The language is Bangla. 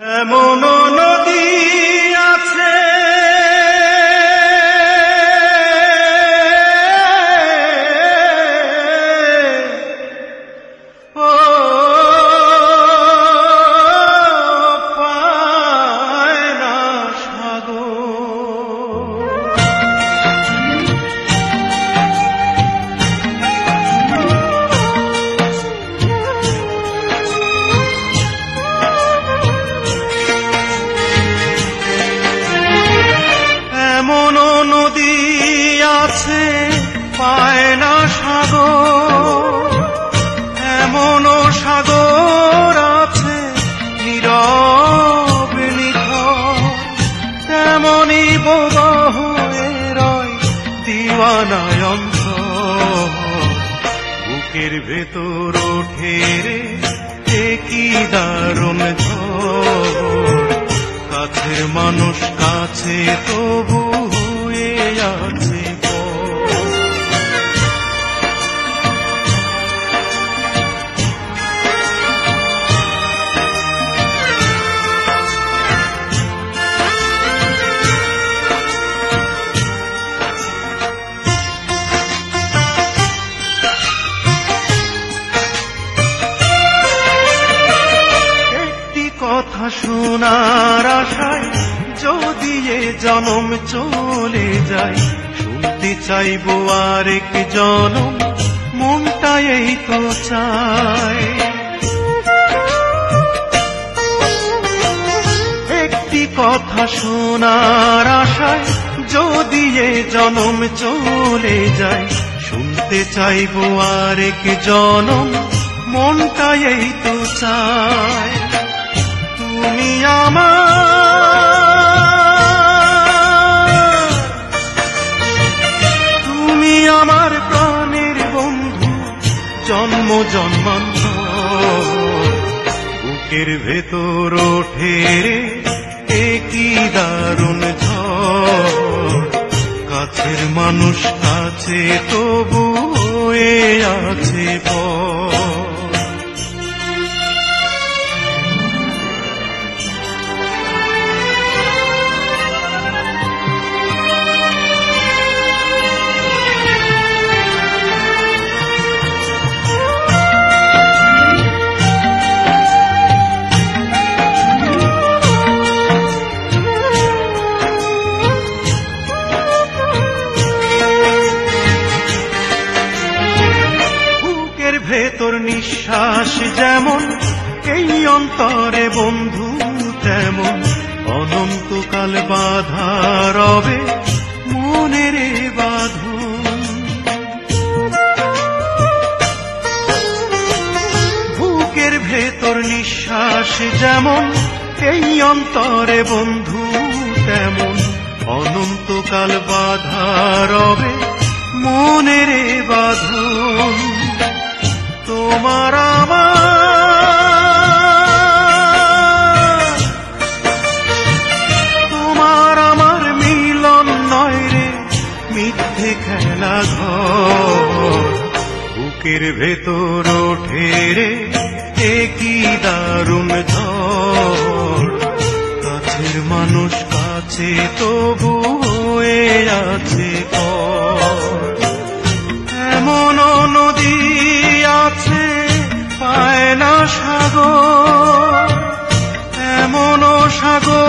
এমন দিওয়ানায় অন্তর বুকের ভেতর ওঠে রে কি দারুণ কাছের মানুষ কাছে তবু হয়ে আছে শোনার আশায় যদি এ জনম চলে যায়, শুনতে চাইব আরেক জনম, মনটা এই তো চায়। একটি কথা শোনার আশায় যদি এ জনম চলে যায়, শুনতে চাইব আরেক জনম, মনটা এই তো চায়। তুমি আমার। তুমি আমার প্রাণের বন্ধু, জন্ম জন্মান্তর বুকের ভেতর ওঠে রে, এ কি দারুণ কাছের মানুষ কাছে তবু আছে পর ভেতর নিঃশ্বাস যেমন, এই অন্তরে বন্ধু তেমন। অনন্তকাল বাধা রবে মনের এ বাঁধন। বুকের ভেতর নিঃশ্বাস যেমন, এই অন্তরে বন্ধু তেমন। অনন্তকাল বাধা রবে মনের এ বাঁধন। তোমার তোমার আমার মিলন নয় রে খেলা ঘর। বুকের ভেতর ওঠে রে, এ কি দারুণ কাছের মানুষ কাছে তবু হয়ে আছে পর। সাগর এমন সাগর